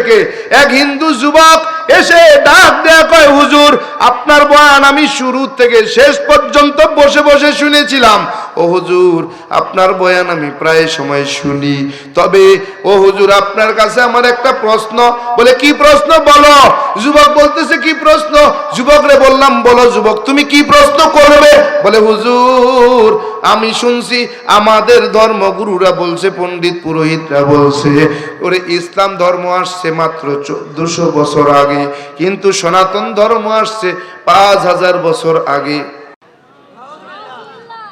থেকে এক হিন্দু যুবক এসে ডাক দেয়া কয়, হুজুর, আপনার বয়ান আমি শুরু থেকে শেষ পর্যন্ত বসে বসে শুনেছিলাম। ও হুজুর, আপনার বয়ান আমি প্রায় সময় শুনি। তবে, ও হুজুর, আপনার কাছে আমার একটা প্রশ্ন। বলে, কি প্রশ্ন? বলো। যুবক বলতেছে, কি প্রশ্ন? যুবকরে বললাম, বলো যুবক, তুমি কি প্রশ্ন করবে? বলে, হুজুর, আমি শুনছি, আমাদের ধর্মগুরুরা বলছে, পণ্ডিত পুরোহিতরা বলছে, ওরে ইসলাম ধর্ম আসছে মাত্র চোদ্দশো বছর আগে। কিন্তু সনাতন ধর্ম আসছে পাঁচ হাজার বছর আগে।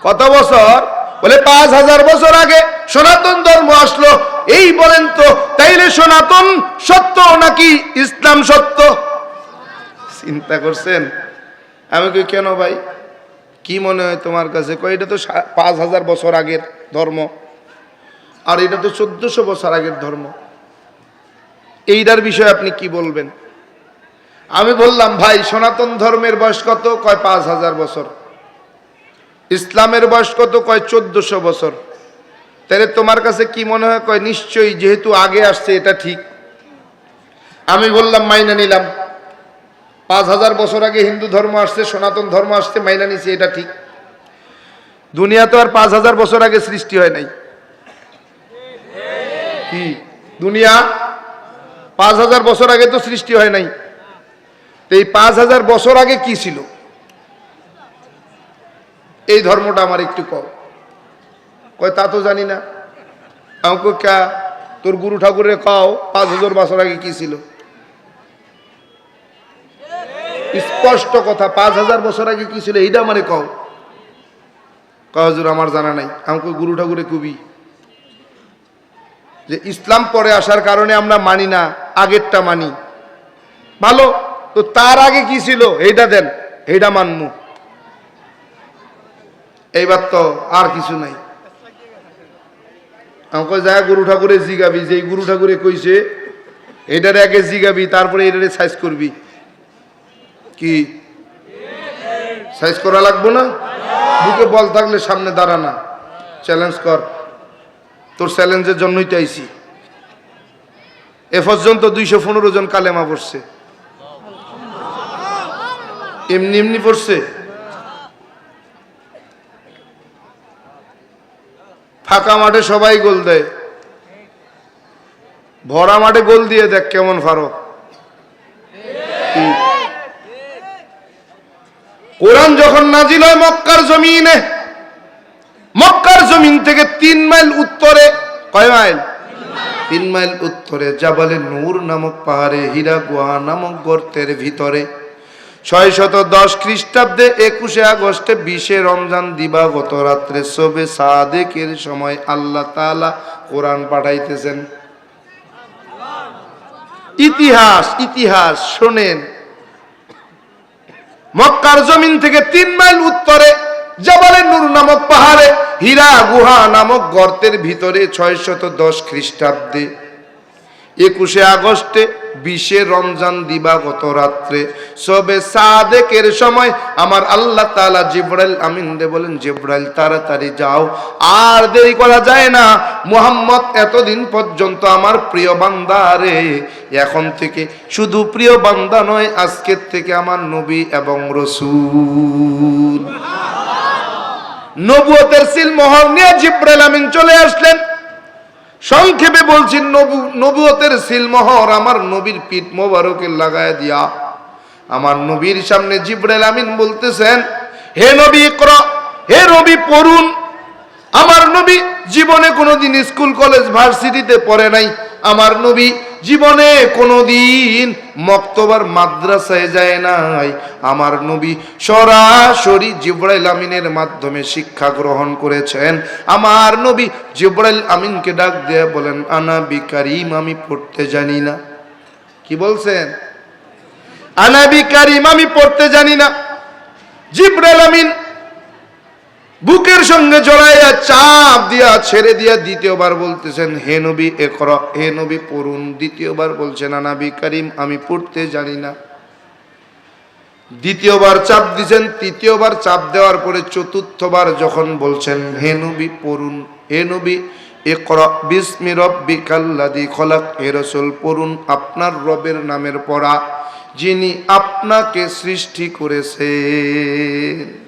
কত বছর? বলে পাঁচ হাজার বছর আগে সনাতন ধর্ম আসলো। এই বলেন তো, তাইলে সনাতন সত্য নাকি ইসলাম সত্য? চিন্তা করছেন? আমি কই, কেন ভাই? কি মনে হয় তোমার কাছে? কই এটা তো পাঁচ হাজার বছর আগের ধর্ম। আর এটা তো চোদ্দশো বছর আগের ধর্ম। এইটার বিষয়ে আপনি কি বলবেন? আমি বললাম, ভাই, সনাতন ধর্মের বয়স কত? কয়, পাঁচ হাজার বছর। ইসলামের বয়স কত? কয়, চোদ্দশো বছর। তাহলে তোমার কাছে কি মনে হয়? কয়, নিশ্চয়ই, যেহেতু আগে আসছে, এটা ঠিক। আমি বললাম, মাইনা নিলাম। পাঁচ হাজার বছর আগে হিন্দু ধর্ম আসছে, সনাতন ধর্ম আসছে, মাইনা নিছি, এটা ঠিক। দুনিয়া তো আর পাঁচ হাজার বছর আগে সৃষ্টি হয় নাই। কি? দুনিয়া? পাঁচ হাজার বছর আগে তো সৃষ্টি হয় নাই। এই পাঁচ হাজার বছর আগে কি ছিল? এই ধর্মটা আমার একটু কম কয়, তা তো জানি না। আমাকে কা, তোর গুরু ঠাকুরের কাও, পাঁচ হাজার বছর আগে কি ছিল? স্পষ্ট কথা, পাঁচ হাজার বছর আগে কি ছিল, এইটা মানে কও। কহজুর আমার জানা নাই। আমাকে গুরু ঠাকুরে কুবি। যে ইসলাম পরে আসার কারণে আমরা মানি না, আগেরটা মানি। ভালো? তো তার আগে কি ছিল? এইটা দেন এইটা মানমু। এইবার তো আর কিছু নাই। আমাকে যায় গুরু ঠাকুরে জিগাবি যে গুরু ঠাকুরে কইছে এটারে আগে জিগাবি, তারপরে এটারে সাইজ করবি। কি? সাইজ করা লাগবো না? বুকে বল থাকলে সামনে দাঁড়া না। চ্যালেঞ্জ কর। তোর চ্যালেঞ্জের জন্যই তো আইছি। এ পর্যন্ত দুইশো পনেরো জন কালেমা পড়ছে। এমনি এমনি পড়ছে। ফাঁকা মাঠে সবাই গোল দেয়। ভরা মাঠে গোল দিয়ে দেখ কেমন ফারো। কোরআন যখন নাজিল হয় মক্কার জমিনে, মক্কার জমিন থেকে তিন মাইল উত্তরে, কয় মাইল? তিন মাইল উত্তরে, জাবালে নূর নামক পাহাড়ে, হীরা গুহা নামক গর্তের ভিতরে। ছয় শত দশ খ্রিস্টাব্দে একুশে আগস্টে বিশে রমজান দিবাগত রাত্রে সবে সাদেকের সময় আল্লাহ তালা কোরআন পাঠাইতেছেন। ইতিহাস ইতিহাস শোনেন। মক্কার জমিন থেকে তিন মাইল উত্তরে জাবালে নূর নামক পাহাড়ে হীরা গুহা নামক গর্তের ভিতরে ছয় শত দশ খ্রিস্টাব্দে একুশে আগস্টে বিশে রমজান দিবাগত রাত্রে। সবে সাদেকের সময় আমার আল্লাহ তাআলা জিব্রাইল আমিন দে বলেন জিব্রাইল তাড়াতাড়ি যাও। আর দেরি করা যায় না। মুহাম্মদ এতদিন পর্যন্ত আমার প্রিয় বান্দা রে। এখন থেকে শুধু প্রিয় বান্দা নয় আজকের থেকে আমার নবী এবং রসুল। নবুয়তের সিল মোহর নিয়ে জিব্রাইল আমিন চলে আসলেন। সংক্ষেপে বলছি, নবু, নবুয়তের সিলমোহর আমার নবীর পিঠ মোবারকে লাগায় দিয়া। আমার নবীর সামনে জিব্রাইল আমিন বলতেছেন, হে নবী কর হে নবী পড়ুন। আমার নবী জীবনে কোনোদিন স্কুল, কলেজ, ভার্সিটিতে পড়ে নাই। আমার নবী জীবনে কোনোদিন মক্তবার মাদ্রাসায় যায় নাই। আমার নবী সরাসরি জিব্রাইল আমিনের মাধ্যমে শিক্ষা গ্রহণ করেছেন। আমার নবী জিব্রাইল আমিনকে ডাক দিয়ে বলেন, আনা বিকারিম, আমি পড়তে জানি না। কি বলছেন? আনা বিকারিম, আমি পড়তে জানি না। জিব্রাইল আমিন বুকের সঙ্গে জড়াইয়া চাপ দিয়া ছেড়ে দিয়া দ্বিতীয়বার বলতেছেন, হে নবী এ কর হে নবী, পড়ুন। দ্বিতীয়বার বলছেন আনাবি করিম, আমি পড়তে জানি না। দ্বিতীয়বার চাপ দিছেন, তৃতীয়বার চাপ দেওয়ার পরে চতুর্থবার যখন বলছেন, হে নবী, পড়ুন। হে নবী ইকরা বিসমি রব্বিকাল্লাযী খলাক। হে রাসূল, পড়ুন, আপনার রবের নামের পড়া যিনি আপনাকে সৃষ্টি করেছেন।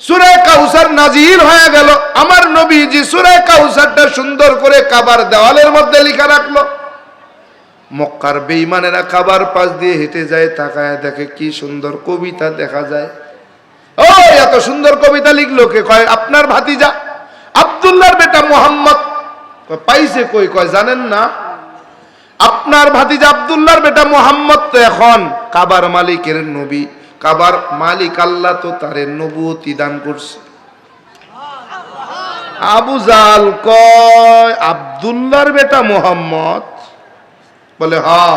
সুরে কাউসার নাজিল হয়ে গেল। আমার নবীজি সুরে কাউসারটা সুন্দর করে কাবার দেওয়ালের মধ্যে লিখা রাখল। মক্কার বেইমানেরা কাবার পাশ দিয়ে হেঁটে যায়, তাকায় দেখে কি সুন্দর কবিতা দেখা যায়। ও এত সুন্দর কবিতা লিখলো কে? কয়, আপনার ভাতিজা, আব্দুল্লাহর বেটা মোহাম্মদ। পাইছে কই? কয়, জানেন না? আপনার ভাতিজা আব্দুল্লাহর বেটা মোহাম্মদ তো এখন কাবার মালিকের নবী। কাবার মালিক আল্লাহ তো তারে নবুয়তি দান করছে। আবু জাল কয়, আব্দুল্লাহর বেটা মোহাম্মদ? বলে হা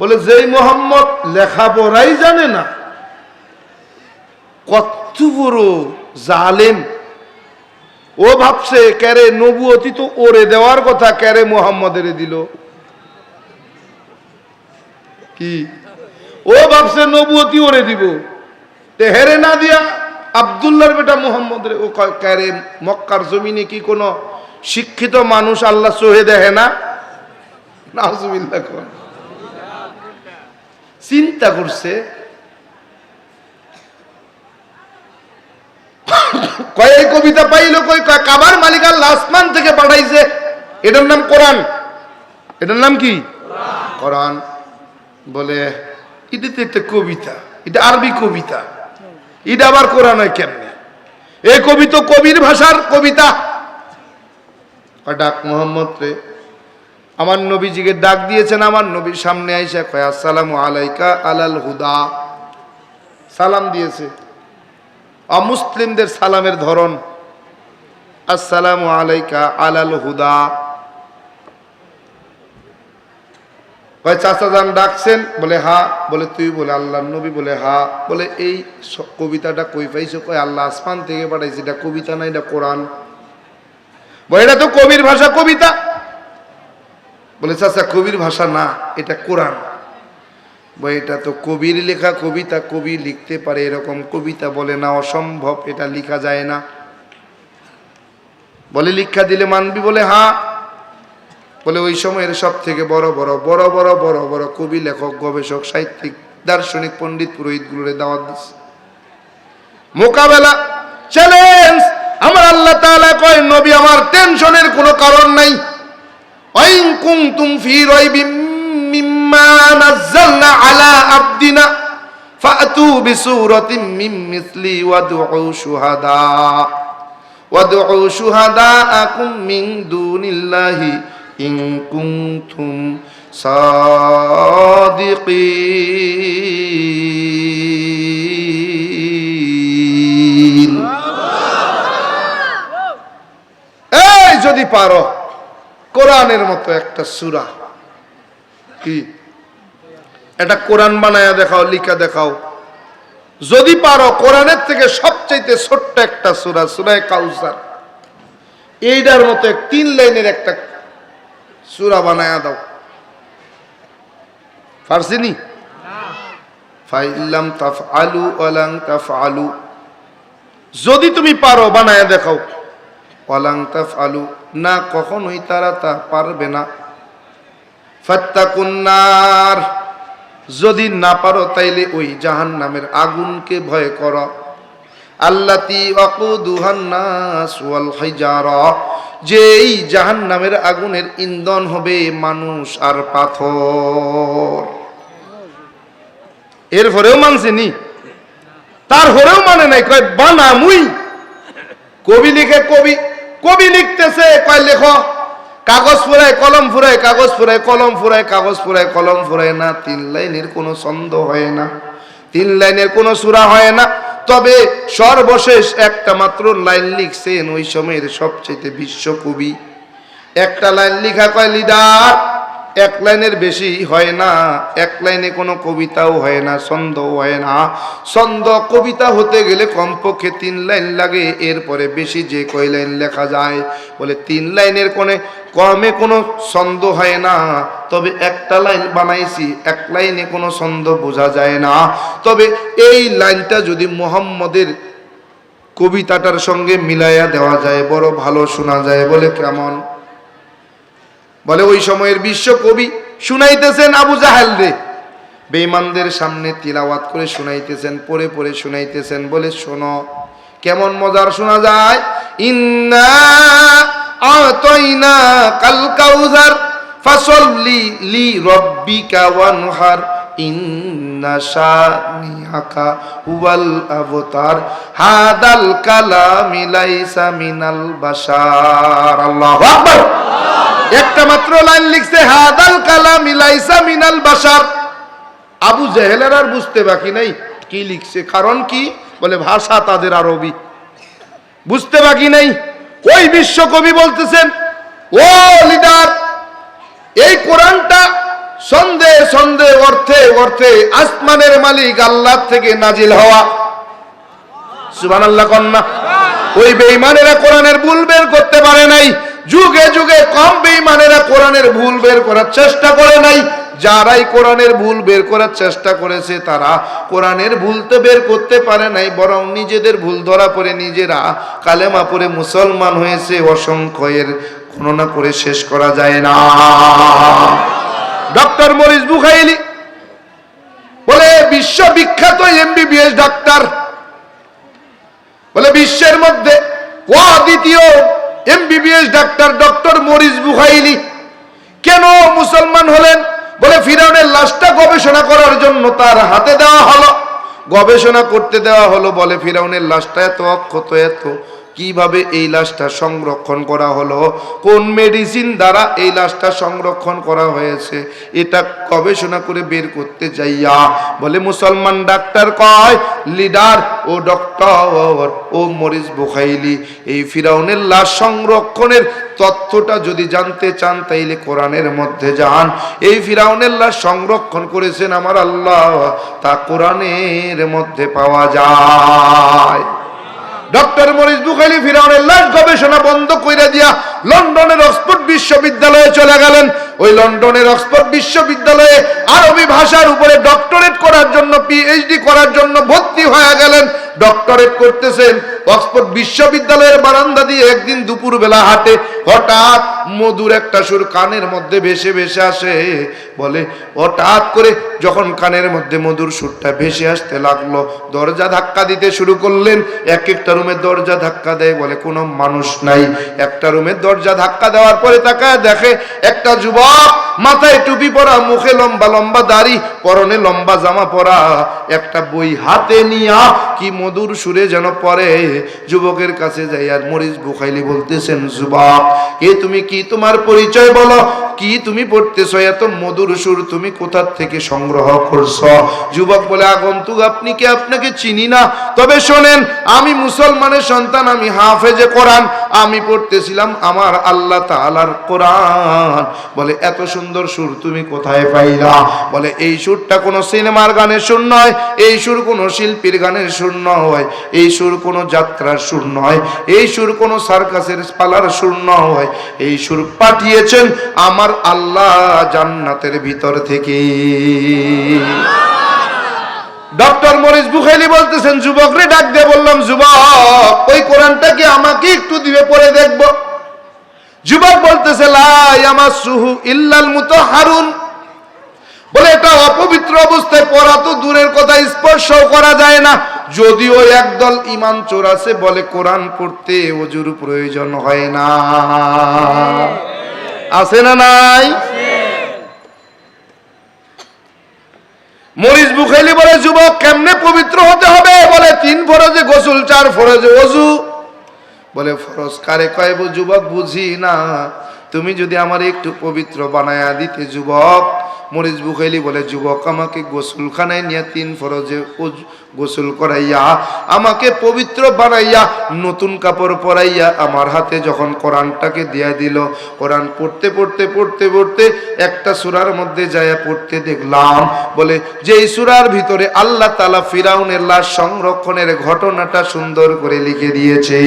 বলে, যেই মোহাম্মদ লেখাপড়াই জানে না, কত বড় জালেম। ও ভাবছে ক্যারে নবুয়তি তো ওরে দেওয়ার কথা ক্যারে মোহাম্মদের দিল? কি? ও ভাবছে নবুয়তি ওরে দিব। তে হেরে না দিয়া আবদুল্লাহর বেটা মোহাম্মদ রে, ও কয় ক্যারে মক্কার জমিনে কি কোনো শিক্ষিত মানুষ আল্লাহ সোহে দেখে না। চিন্তা করছে, কয় কবিতা পাইলো কই কাবার মালিক আল্লাহ আসমান থেকে পাঠাইছে। এটার নাম কোরআন। এটার নাম কি? কোরআন। বলে এটা তো একটা কবিতা, এটা আরবি কবিতা। এটা আবার কোরআন কেমনে? এই কবিতা কবির ভাষার কবিতা। ডাক মোহাম্মদ রে। আমার নবীজিকে ডাক দিয়েছেন, আমার নবীর সামনে আইসা কয়, আসসালামু আলাইকা আলাল হুদা। সালাম দিয়েছে। অমুসলিমদের সালামের ধরন, আসসালামু আলাইকা আলাল হুদা। কয়, চাচা যান, ডাকছেন? বলে, হা। বলে, তুই বলে আল্লাহ নবী বলে, হা। বলে, এই কবিতাটা কই পাইছো? কয়, আল্লাহ আসমান থেকে পাঠাইছে। এটা কবিতা না, এটা কোরআন। বলে, এটা তো কবির ভাষা, কবিতা। বলে, চাচা, কবির ভাষা না, এটা কোরআন। বলে, এটা তো কবির লেখা, কবিতা, কবি লিখতে পারে এরকম কবিতা বলে না, অসম্ভব, এটা লেখা যায় না। বলে, লিখা দিলে মানবি? বলে হ্যাঁ বলে ওই সময়ের সব থেকে বড় বড় বড় বড় বড় বড় কবি, লেখক, গবেষক, সাহিত্যিক, দার্শনিক, পণ্ডিত পুরোহিতগুলোরে দাওয়াত দিচ্ছে মোকাবেলা চ্যালেঞ্জ আমার আল্লাহ তাআলা কয়, নবী, আমার টেনশনের কোনো কারণ নাই। ওয়াইন আলা ইন কুনতুম সাদিকিন এই যদি পারো, কোরআনের মতো একটা সূরা। কি? এটা কোরআন বানায়া দেখাও, লিখা দেখাও। যদি পারো, কোরআনের থেকে সবচাইতে ছোট্ট একটা সূরা, সূরায়ে কাউসার। এইটার মতো তিন লাইনের একটা সূরা বানায়া দাও। ফারসিনি ফাইল্লাম তাফআলু ওয়ালাং তাফআলু। যদি তুমি পারো বানায়া দেখাও। অলাং তাফ আলু না, কখনোই তারা তা পারবে না। ফাত্তাকুন্নার যদি না পারো তাইলে ওই জাহান নামের আগুনকে ভয় করো। আল্লাতি অকুদুহান্নাস ওয়াল হাইজারা যে এই জাহান নামের আগুনের ইন্ধন হবে মানুষ আর পাথর। এরপরেও মানছে নি? তারপরেও মানে নাই, কয়, বানা মুই। কবি লিখে কবি কবি লিখতেছে, কয়, লেখো। কাগজ ফুরায়, কলম ফুরায়, কাগজ ফুরায়, কলম ফুরায়, কাগজ ফুরায়, কলম ফুরায় না, তিন লাইনের কোনো ছন্দ হয় না, তিন লাইনের কোনো সুরা হয় না। তবে সর্বশেষ একটা মাত্র লাইন লিখছেন ওই সময়ের সবচেয়ে বিশ্বকবি। একটা লাইন লিখা কয় লিডার? এক লাইনের বেশি হয় না, এক লাইনে কোনো কবিতাও হয় না, ছন্দও হয় না। ছন্দ কবিতা হতে গেলে কমপক্ষে তিন লাইন লাগে, এরপরে বেশি যে কয় লাইন লেখা যায়, বলে তিন লাইনের কোনে কমে কোনো ছন্দ হয় না। তবে একটা লাইন বানাইছি, এক লাইনে কোনো ছন্দ বোঝা যায় না। তবে এই লাইনটা যদি মোহাম্মদের কবিতাটার সঙ্গে মিলাইয়া দেওয়া যায়, বড় ভালো শোনা যায়, বলে কেমন? বলে, ওই সময়ের বিশ্ব কবি শুনাইতেছেন আবু জাহেল রে। বেঈমানদের সামনে তিলাওয়াত করে শুনাইতেছেন পরে পরে শুনাইতেছেন, বলে, শোনো, কেমন মজার শোনা যায়? ইন্না আতাইনা লি ওয়ানহার মিনাল একটা মাত্র লাইন লিখছে, হাদাল কালাম ইলাইসা মিনাল বাসার আবু জেহেলের আর বুঝতে বাকি নাই, কি লিখছে? কারণ কি? বলে, ভাষা তাদের আরবি। বুঝতে বাকি নাই। ওই বিশ্বকবি বলতেছেন, ও লিডার, এই কোরআনটা সন্দেহ সন্দেহ অর্থে অর্থে আসমানের মালিক আল্লাহ থেকে নাজিল হওয়া। সুবান আল্লাহ কন্যা, ওই বেঈমানেরা কোরআনের ভুল বের করতে পারে নাই। যুগে যুগে কম বেঈমানেরা কোরআনের ভুল বের করার চেষ্টা করে নাই। যারাই কোরআনের ভুল বের করার চেষ্টা করেছে, তারা কোরআনের ভুল তো বের করতে পারে নাই, বরং নিজেদের ভুল ধরা পড়ে নিজেরা কালেমা পড়ে মুসলমান হয়েছে, অসংখ্য এর গণনা করে শেষ করা যায় না। ডক্টর মরিস বুখাইলি বলে, বিশ্ববিখ্যাত এমবিবিএস ডাক্তার বলে, বিশ্বের মধ্যে দ্বিতীয় MBBS doctor doctor Maurice Bucaille. কেন মুসলমান হলেন? বলে ফিরাউনের লাশটা গবেষণা করার জন্য তার হাতে দেওয়া হলো। গবেষণা করতে দেওয়া হলো বলে ফিরাউনের লাশটা এত অক্ষত, এত কীভাবে এই লাশটা সংরক্ষণ করা হলো? কোন মেডিসিন দ্বারা এই লাশটা সংরক্ষণ করা হয়েছে? এটা গবেষণা করে বের করতে যাইয়া বলে, মুসলমান ডাক্তার কয়, লিডার ও ডক্টর ও মরিস বুখাইলি, এই ফিরাউনের লাশ সংরক্ষণের তথ্যটা যদি জানতে চান, তাইলে কোরআনের মধ্যে যান। এই ফিরাউনের লাশ সংরক্ষণ করেছেন আমার আল্লাহ, তা কোরআনের মধ্যে পাওয়া যায়। ডক্টর মরিস বুখালি ফিরাউনের লাশ গবেষণা বন্ধ কইরা দিয়া লন্ডনের অক্সফোর্ড বিশ্ববিদ্যালয়ে চলে গেলেন। ওই লন্ডনের অক্সফোর্ড বিশ্ববিদ্যালয়ে আরবি ভাষার উপরে ডক্টরেট করার জন্য পিএইচডি করার জন্য ভর্তি হয়ে গেলেন। ডক্টরেট করতেছেন অক্সফোর্ড বিশ্ববিদ্যালয়ের বারান্দা দিয়ে একদিন দুপুর বেলা হাঁটে, হঠাৎ মধুর একটা সুর কানের মধ্যে ভেসে ভেসে আসে। বলে, হঠাৎ করে যখন কানের মধ্যে মধুর সুরটা ভেসে আসতে লাগল, দরজা ধাক্কা দিতে শুরু করলেন। এক একটা রুমের দরজা ধাক্কা দেয় বলে কোনো মানুষ নাই। একটা রুমের দরজা ধাক্কা দেওয়ার পরে তাকায় দেখে একটা যুবক মাথায় টুপি পরা, মুখে লম্বা লম্বা দাড়ি, পরনে লম্বা জামা পরা। একটা বই হাতে নিয়া কি মধুর সুরে যেন পড়ে। যুবকের কাছে যাই আর মরিস বুখাইলি বলতেছেন, যুবক, কে তুমি? কি তোমার পরিচয় বলো? কি তুমি পড়তেছো? এত মধুর সুর তুমি কোথা থেকে সংগ্রহ করছ? যুবক বলে, আগন্তুক, আপনি কি আপনাকে চিনি না? তবে শোনেন, আমি মুসলমানের সন্তান, আমি হাফেজে কোরআন, আমি পড়তেছিলাম আমার আল্লাহ তাআলার কোরআন। বলে, এত সুন্দর সুর তুমি কোথায় পাইলা? বলে, এই সুরটা কোনো সিনেমার গানের সুর নয়, এই সুর কোনো শিল্পীর গানের সুর নয়, এই সুর কোনো যাত্রার সুর নয়, এই সুর কোনো সার্কাসের পালার সুর নয়। এই সুর পাঠিয়েছেন আমার আল্লাহ জান্নাতের ভিতর থেকে। ডক্টর মরিস বুখাইলি বলতেছেন যুবক রে ডাক দিয়ে বললাম, যুবক, ওই কোরআনটাকে আমাকে একটু দিবে পরে দেখব। যুবক বলতেছে লাই আমার সুহু ইল্লাল মুতো হারুন বলে, এটা অপবিত্র অবস্থায় পড়া তো দূরের কথা, স্পর্শও করা যায় না। যদিও একদল ইমান চোর আছে, বলে কোরআন পড়তে অজুর প্রয়োজন হয় না। আছে না নাই? মরিস বুখাইলি বলে, যুবক, কেমনে পবিত্র হতে হবে? বলে, তিন ফরজে গোসল, চার ফরজে অজু বলে, ফরজ কারে? কয়, যুবক, বুঝি না। তুমি যদি আমার একটু পবিত্র বানায়া দিতে, যুবক মরিচ বুখাইলি বলে, যুবক, আমাকে গোসলখানায় নিয়ে তিন ফরজে গোসল করাইয়া, আমাকে পবিত্র বানাইয়া, নতুন কাপড় পরাইয়া আমার হাতে যখন কোরআনটাকে দিয়া দিল, কোরআন পড়তে পড়তে পড়তে পড়তে একটা সুরার মধ্যে যায়া পড়তে দেখলাম, বলে, যেই সুরার ভিতরে আল্লাহ তালা ফিরাউনের লাশ সংরক্ষণের ঘটনাটা সুন্দর করে লিখে দিয়েছে।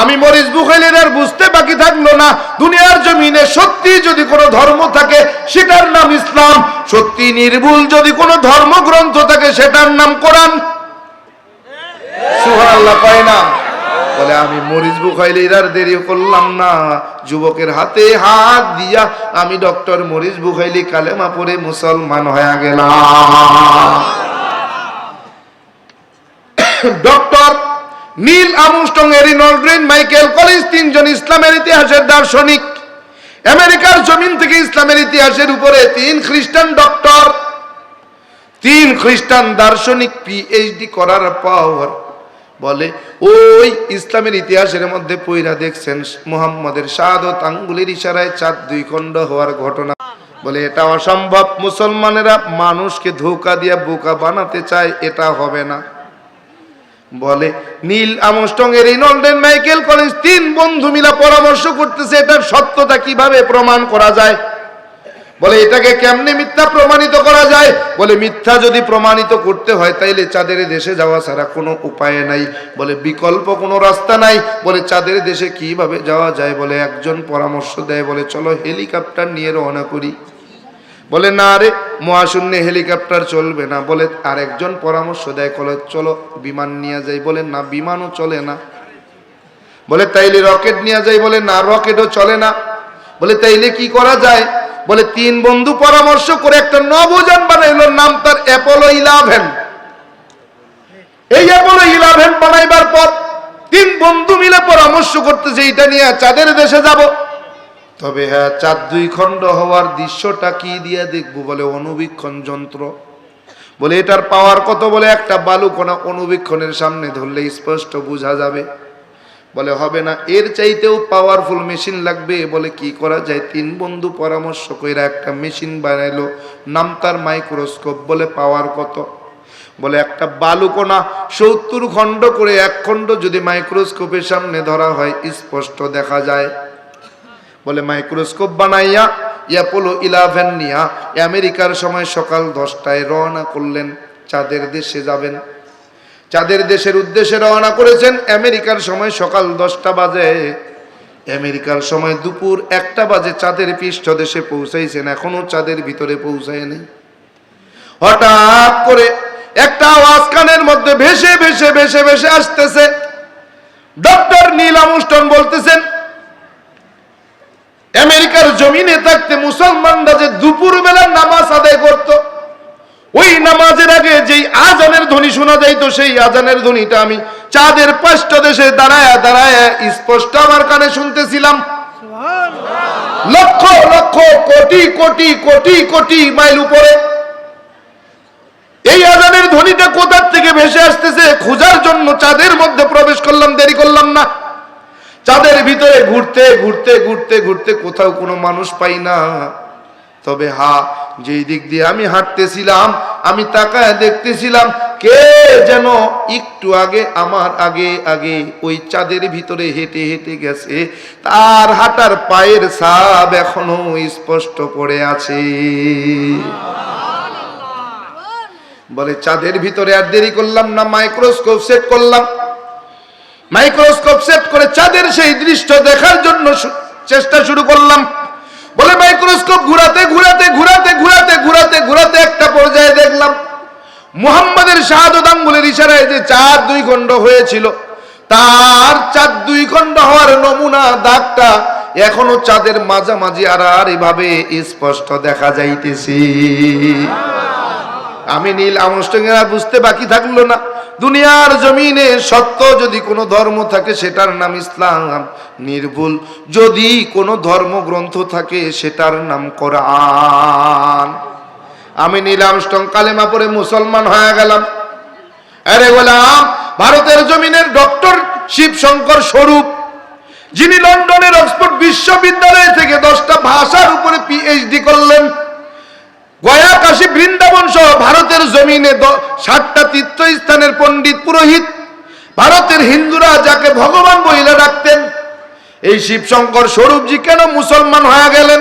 আমি মরিস বুখাইলের আর বুঝতে বাকি থাকল না। দুনিয়ার জমিনে সত্যি যদি কোনো ধর্ম থাকে, সেটার নাম ইসলাম। সত্যি নির্ভুল যদি কোনো ধর্মগ্রন্থ থাকে, সেটার নাম কোরআন। সুবহানাল্লাহ পায় না? বলে, আমি মরিচ বুখাইলির আর দেরি করলাম না। যুবকের হাতে হাত দিয়া আমি ডক্টর মরিচ বুখাইলি কালেমা পরে মুসলমান হয়ে গেলাম। ডক্টর নীল আমস্টং এরিনল্ড্রিন মাইকেল কলিন্স তিনজন ইসলামের ইতিহাসের দার্শনিক। আমেরিকার জমিন থেকে ইসলামের ইতিহাসের উপরে তিন খ্রিস্টান ডক্টর, তিন খ্রিস্টান দার্শনিক পিএইচডি করার পাওয়ার বলে, ওই ইসলামের ইতিহাসের মধ্যে পইরা দেখছেন মুহাম্মদের শাহাদত আঙ্গুলের ইশারায় চাঁদ দুই খণ্ড হওয়ার ঘটনা। বলে, এটা অসম্ভব। মুসলমানেরা মানুষকে ধোকা দিয়ে বোকা বানাতে চায়, এটা হবে না। বলে, নীল আমস্টং এর রিনল্ডেন মাইকেল কলেজ তিন বন্ধু মিলা পরামর্শ করতেছে, এটার সত্যতা কীভাবে প্রমাণ করা যায়? বলে, এটাকে কেমনে মিথ্যা প্রমাণিত করা যায়? বলে, মিথ্যা যদি প্রমাণিত করতে হয়, তাইলে চাঁদের দেশে যাওয়া ছাড়া কোনো উপায় নাই। বলে, বিকল্প কোনো রাস্তা নাই। বলে, চাঁদের দেশে কীভাবে যাওয়া যায়? বলে, একজন পরামর্শ দেয়। বলে, চলো হেলিকপ্টার নিয়ে রওনা করি। বলে, না রে, মহাশূন্যে হেলিকপ্টার চলবে না। বলে, আরেকজন পরামর্শ দেয়, কলে চলো, বিমান নিয়ে যাই। বলে, না, বিমানও চলে না। বলে, তাইলে রকেট নিয়ে যাই। বলে, না, রকেটও চলে না। বলে, তাইলে কি করা যায়? বলে, তিন বন্ধু পরামর্শ করে একটা নবযান বানাইলো, নাম তার অ্যাপোলো ইলেভেন। এই অ্যাপোলো ইলেভেন বানাইবার পর তিন বন্ধু মিলে পরামর্শ করতেছে এটা নিয়ে চাঁদের দেশে যাব। তবে হ্যাঁ চার দুই খণ্ড হওয়ার দৃশ্যটা কি দিয়ে দেখব বলে অনুবীক্ষণ যন্ত্র? বলে এটার পাওয়ার কত বলে একটা বালুকণা অনুবীক্ষণের সামনে ধরলে স্পষ্ট বোঝা যাবে। বলে হবে না, এর চাইতেও পাওয়ারফুল মেশিন লাগবে। বলে কি করা যায়? তিন বন্ধু পরামর্শ কইরা একটা মেশিন বানাইলো, নাম তার মাইক্রোস্কোপ বলে পাওয়ার কত? বলে একটা বালুকণা সত্তর খণ্ড করে এক খণ্ড যদি মাইক্রোস্কোপের সামনে ধরা হয়, স্পষ্ট দেখা যায়। বলে, মাইক্রোস্কোপ বানাইয়া অ্যাপোলো ইলেভেন নিয়া আমেরিকার সময় সকাল দশটায় রওনা করলেন। চাঁদের দেশে যাবেন। চাঁদের দেশের উদ্দেশ্যে রওনা করেছেন আমেরিকার সময় সকাল দশটা বাজে। আমেরিকার সময় দুপুর একটা বাজে। চাঁদের পৃষ্ঠদেশে পৌঁছাইছেন। এখনও চাঁদের ভিতরে পৌঁছায়নি হঠাৎ করে একটা আওয়াজ কানের মধ্যে ভেসে ভেসে ভেসে ভেসে আসতেছে। ডক্টর নীল আমুষ্টন বলতেছেন আমেরিকার জমিনে থাকতে মুসলমানরা যে দুপুর বেলা নামাজ আদায় করত ওই নামাজের আগে যেই আজানের ধ্বনি শোনা যাইত সেই আজানের ধ্বনিটা আমি চাঁদের পাঁচটা দেশে দাঁড়ায় দাঁড়ায় স্পষ্ট আমার কানে শুনতেছিলাম। লক্ষ লক্ষ কোটি কোটি কোটি কোটি মাইল উপরে। এই আজানের ধ্বনিটা কোথার থেকে ভেসে আসতেছে খোঁজার জন্য চাঁদের মধ্যে প্রবেশ করলাম দেরি করলাম না। চাঁদের ভিতরে ঘুরতে ঘুরতে ঘুরতে ঘুরতে কোথাও কোনো মানুষ পাই না। তবে হা, যেই দিক দিয়ে আমি হাঁটতেছিলাম, আমি তাকায় দেখতেছিলাম, কে যেন একটু আগে, আমার আগে আগে ওই চাঁদের ভিতরে হেঁটে হেঁটে গেছে। তার হাঁটার পায়ের সাপ এখনও স্পষ্ট পড়ে আছে। বলে, চাঁদের ভিতরে আর দেরি করলাম না, মাইক্রোস্কোপ সেট করলাম। মাইক্রোস্কোপ সেট করে চাঁদের সেই দৃশ্য দেখার জন্য চেষ্টা শুরু করলাম। বলে মাইক্রোস্কোপ ঘুরাতে ঘুরাতে ঘুরাতে ঘুরাতে ঘুরাতে ঘুরাতে একটা পর্যায়ে দেখলাম। মুহাম্মাদের শাহাদত ইশারায় যে চার দুই খণ্ড হয়েছিল, তার চার দুই খণ্ড হওয়ার নমুনা দাগটা এখনও চাঁদের মাঝামাঝি আর আর এভাবে স্পষ্ট দেখা যাইতেছে। আমি নীল আর বুঝতে বাকি থাকল না। দুনিয়ার জমিনে সত্য যদি কোনো ধর্ম থাকে, সেটার নাম ইসলাম। নির্ভুল যদি কোনো ধর্মগ্রন্থ থাকে, সেটার নাম কোরআন। আমি নীল আমস্ট্রং কালেমা পরে মুসলমান হয়ে গেলাম। আরে গোলাম, ভারতের জমিনের ডক্টর শিবশঙ্কর স্বরূপ, যিনি লন্ডনের অক্সফোর্ড বিশ্ববিদ্যালয় থেকে দশটা ভাষার উপরে পিএইচডি করলেন গয়া কাশী বৃন্দাবন সহ ভারতের জমিনে সাতটা তীর্থস্থানের পণ্ডিত পুরোহিত, ভারতের হিন্দুরা যাকে ভগবান বহিলে রাখতেন এই শিবশঙ্কর স্বরূপজি কেন মুসলমান হয়ে গেলেন?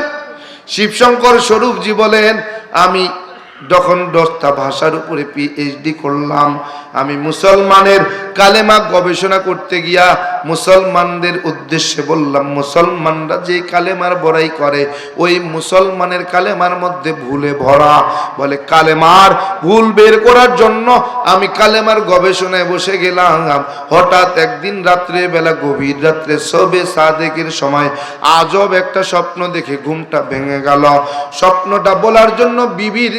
শিবশঙ্কর স্বরূপজি বলেন, আমি যখন দশটা ভাষার উপরে পিএইচডি করলাম, আমি মুসলমানের কালেমা গবেষণা করতে গিয়া মুসলমানদের উদ্দেশ্যে বললাম, মুসলমানরা যে কালেমার বড়াই করে, ওই মুসলমানের কালেমার মধ্যে ভুলে ভরা। বলে, কালেমার ভুল বের করার জন্য আমি কালেমার গবেষণায় বসে গেলাম। হঠাৎ একদিন রাত্রে বেলা গভীর রাত্রে সবে সাদেকের সময় আজব একটা স্বপ্ন দেখে ঘুমটা ভেঙে গেল। স্বপ্নটা বলার জন্য বিবির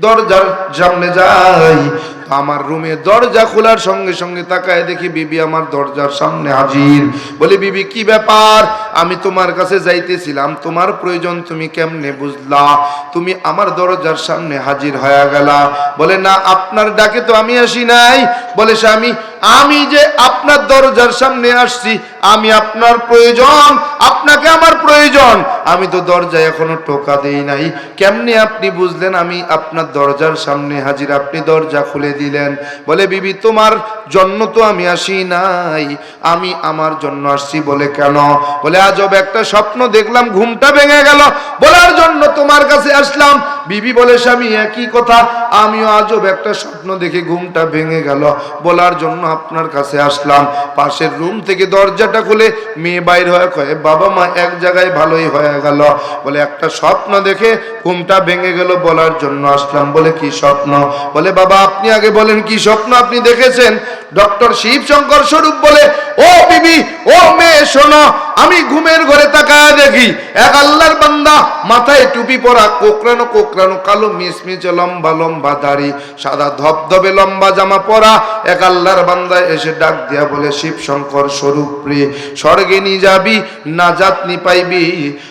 দরজার সামনে যাই। আমার রুমে দরজা খোলার সঙ্গে সঙ্গে তাকায় দেখি বিবি আমার দরজার সামনে হাজির। বলে, বিবি, কি ব্যাপার? আমি তোমার কাছে যাইতেছিলাম, তোমার প্রয়োজন তুমি কেমনে বুঝলা? তুমি আমার দরজার সামনে হাজির হয়ে গেলা। বলে, না, আপনার ডাকে তো আমি আসি নাই। বলে, স্বামী আমি যে আপনার দরজার সামনে আসছি, আমি আপনার প্রয়োজন, আপনাকে আমার প্রয়োজন। আমি তো দরজায় এখনও টোকা দেই নাই। কেমনে আপনি বুঝলেন আমি আপনার দরজার সামনে হাজির? আপনি দরজা খুলে দিলেন। বলে, বিবি, তোমার জন্য তো আমি আসি নাই। আমি আমার জন্য আসছি বলে কেন? বলে, আজব একটা স্বপ্ন দেখলাম, ঘুমটা ভেঙে গেল। বলার জন্য তোমার কাছে আসলাম। বিবি বলে, স্বামী, একই কথা। আমিও আজব একটা স্বপ্ন দেখে ঘুমটা ভেঙে গেল। বলার জন্য আপনার কাছে আসলাম। পাশের রুম থেকে দরজাটা খুলে মেয়ে বাইর হয়ে কয়ে, বাবা মা, এক জায়গায় ভালোই হয়ে গেল। বলে, একটা স্বপ্ন দেখে ঘুমটা ভেঙে গেল বলার জন্য আসলাম। বলে, কি স্বপ্ন? বলে, বাবা, আপনি আগে বলেন, কি স্বপ্ন আপনি দেখেছেন? ডক্টর শিব শঙ্কর স্বরূপ বলে, ও বিবি, ও মেয়ে, শোনো, আমি ঘুমের ঘরে তাকায় দেখি, এক আল্লাহর বান্দা, মাথায় টুপি পরা কোকরানো কোকরানো কালো মিসমিচে লম্বা লম্বা দাড়ি, সাদা ধবধবে লম্বা জামা পরা, এক আল্লাহর বান্দা এসে ডাক দিয়া বলে শিব শঙ্কর স্বরূপ প্রিয় স্বর্গে নি যাবি, নাজাত নি পাইবি,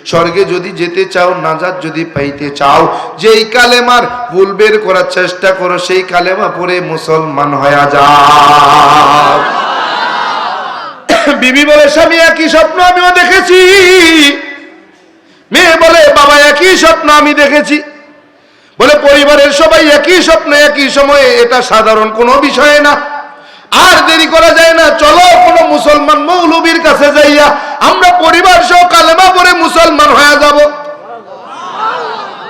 স্বর্গে যদি যেতে চাও, নাজাত যদি পাইতে চাও, যেই কালেমার ভুল বের করার চেষ্টা করো, সেই কালেমা পরে মুসলমান হয়ে যাও বিবি বলে, স্বামী, একই স্বপ্ন আমিও দেখেছি। মেয়ে বলে, বাবা, একই স্বপ্ন আমি দেখেছি। বলে, পরিবারের সবাই একই স্বপ্ন, একই সময়ে। এটা সাধারণ কোনো বিষয় না। আর দেরি করা যায় না। চলো, কোনো মুসলমান মৌলবীর কাছে যাইয়া আমরা পরিবার সহ কালেমা পরে মুসলমান হয়ে যাব।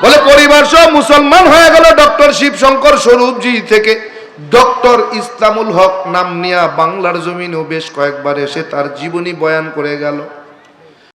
বলে, পরিবার সহ মুসলমান হয়ে গেল ডক্টর শিবশঙ্কর স্বরূপজি থেকে। ডক্টর ইসলামুল হক নাম নিয়া বাংলার জমিনেও বেশ কয়েকবার এসে তার জীবনী বয়ান করে গেল।